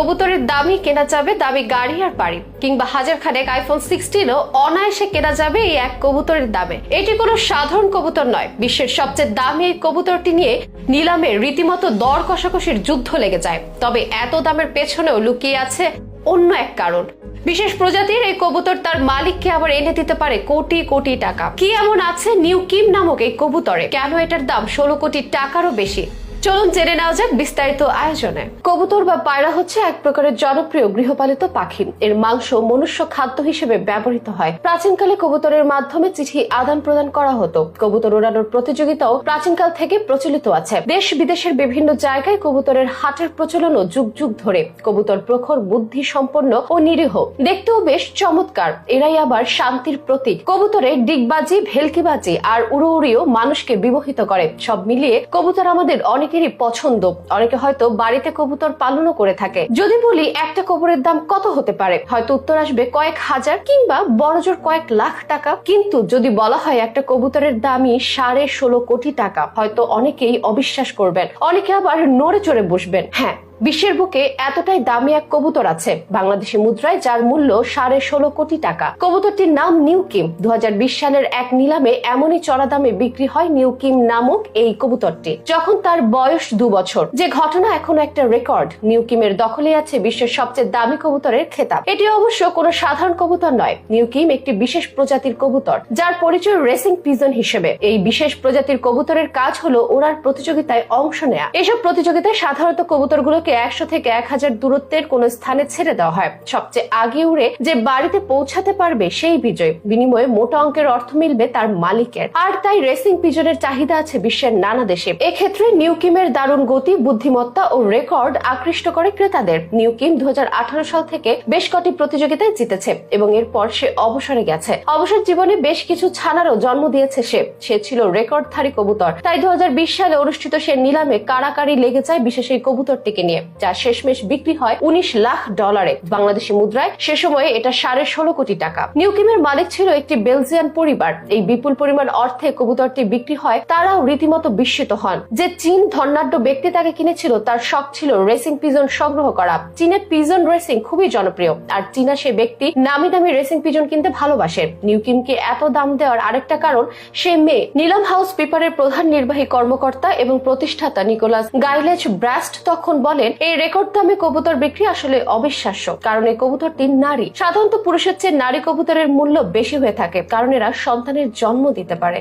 কবুতরের দামই কেনা যাবে দামি গাড়ি আর বাড়ি। কিংবা হাজার খানেক আইফোন সিক্সটিনও অনায়াসে কেনা যাবে এই এক কবুতরের দামে। এটি কোনো সাধারণ কবুতর নয়। বিশ্বের সবচেয়ে দামি এই কবুতরটি নিয়ে নিলামে রীতিমতো দর কষাকষির যুদ্ধ লেগে যায়। তবে এত দামের পেছনেও লুকিয়ে আছে অন্য এক কারণ। বিশেষ প্রজাতির এই কবুতর তার মালিককে আবার এনে দিতে পারে কোটি কোটি টাকা। কি এমন আছে নিউ কিম নামক এই কবুতরে? কেন এটার দাম ষোলো কোটি টাকারও বেশি? চলুন জেনে নেওয়া যাক বিস্তারিত আয়োজনে। কবুতর বা পায়রা হচ্ছে এক প্রকারের জনপ্রিয় গৃহপালিত পাখি। এর মাংস মনুষ্য খাদ্য হিসেবে ব্যবহৃত হয়। প্রাচীনকালে কবুতরের মাধ্যমে চিঠি আদান প্রদান করা হতো। কবুতর উড়ানোর প্রতিযোগিতাও প্রাচীনকাল থেকে প্রচলিত আছে। দেশ বিদেশের বিভিন্ন জায়গায় কবুতরের হাটের প্রচলনও যুগ যুগ ধরে। কবুতর প্রখর বুদ্ধি সম্পন্ন ও নিরীহ। দেখতেও বেশ চমৎকার। এরাই আবার শান্তির প্রতীক। কবুতরের ডিগবাজি, ভেলকিবাজি আর উড়ো উড়িও মানুষকে বিমোহিত করে। সব মিলিয়ে কবুতর আমাদের অনেকেরই পছন্দ। অনেকে হয়তো বাড়িতে কবুতর পালনও করে থাকে। যদি বলি, একটা কবরের দাম কত হতে পারে? হয়তো উত্তর আসবে, কয়েক হাজার কিংবা বড়জোর কয়েক লাখ টাকা। কিন্তু যদি বলা হয় একটা কবুতরের দামই সাড়ে ষোলো কোটি টাকা, হয়তো অনেকেই অবিশ্বাস করবেন। অনেকে আবার নড়ে চড়ে বসবেন। হ্যাঁ বিশ্বের বুকে এতটাই দামি এক কবুতর আছে বাংলাদেশি মুদ্রায়, যার মূল্য সাড়ে ষোলো কোটি টাকা। কবুতরটির নাম নিউ কিম। দু সালের এক নিলামে এমনই চড়া দামে বিক্রি হয় নিউ কিম নামক এই কবুতরটি, যখন তার বয়স দু বছর। যে ঘটনা এখন একটা রেকর্ড। নিউ কিমের দখলে আছে বিশ্বের সবচেয়ে দামি কবুতরের খেতাব। এটি অবশ্য কোনো সাধারণ কবুতর নয়। নিউ কিম একটি বিশেষ প্রজাতির কবুতর, যার পরিচয় রেসিং পিজন হিসেবে। এই বিশেষ প্রজাতির কবুতরের কাজ হলো ওড়ার প্রতিযোগিতায় অংশ নেয়া। এসব প্রতিযোগিতায় সাধারণত কবুতরগুলোকে একশো থেকে এক হাজার দূরত্বের কোন স্থানে ছেড়ে দেওয়া হয়। সবচেয়ে আগে উড়ে যে বাড়িতে পৌঁছাতে পারবে সেই বিজয়। বিনিময়ে মোটা অঙ্কের অর্থ মিলবে তার মালিকের। আর তাই রেসিং পিজনের চাহিদা আছে বিশ্বের নানা দেশে। এক্ষেত্রে নিউকিমের দারুণ গতি, বুদ্ধিমত্তা ও রেকর্ড আকৃষ্ট করে ক্রেতাদের। নিউকিম দু হাজার আঠারো সাল থেকে বেশ কটি প্রতিযোগিতায় জিতেছে এবং এরপর সে অবসরে গেছে। অবসর জীবনে বেশ কিছু ছানারও জন্ম দিয়েছে সে। সে ছিল রেকর্ডধারী কবুতর। তাই দু হাজার বিশ সালে অনুষ্ঠিত সে নিলামে কারাকারি লেগে যায় বিশেষ এই কবুতরটিকে নিয়ে। যা শেষমেশ বিক্রি হয় উনিশ লাখ ডলারে বাংলাদেশি মুদ্রায়। সে সময়ে এটা সাড়ে ষোলো কোটি টাকা। নিউকিমের মালিক ছিল একটি বেলজিয়ান পরিবার। এই বিপুল পরিমাণ অর্থে কবুতরটি বিক্রি হয়, তারাও রীতিমতো বিস্মিত হন। যে চীন ধর্নাঢ্য ব্যক্তি তাকে কিনেছিল, তার শখ ছিল রেসিং পিজন সংগ্রহ করা। চীনে পিজন রেসিং খুবই জনপ্রিয়, আর চীনা সে ব্যক্তি নামি দামি রেসিং পিজন কিনতে ভালোবাসে। নিউকিমকে এত দাম দেওয়ার আরেকটা কারণ, সে মেয়ে। নিলাম হাউস পেপারের প্রধান নির্বাহী কর্মকর্তা এবং প্রতিষ্ঠাতা নিকোলাস গাইলেজ ব্রাস্ট তখন বলেন, এই রেকর্ড দামে কবুতর বিক্রি আসলে অবিশ্বাস্য, কারণ এই কবুতরটি নারী। সাধারণত পুরুষের চেয়ে নারী কবুতরের মূল্য বেশি হয়ে থাকে, কারণ এরা সন্তানের জন্ম দিতে পারে।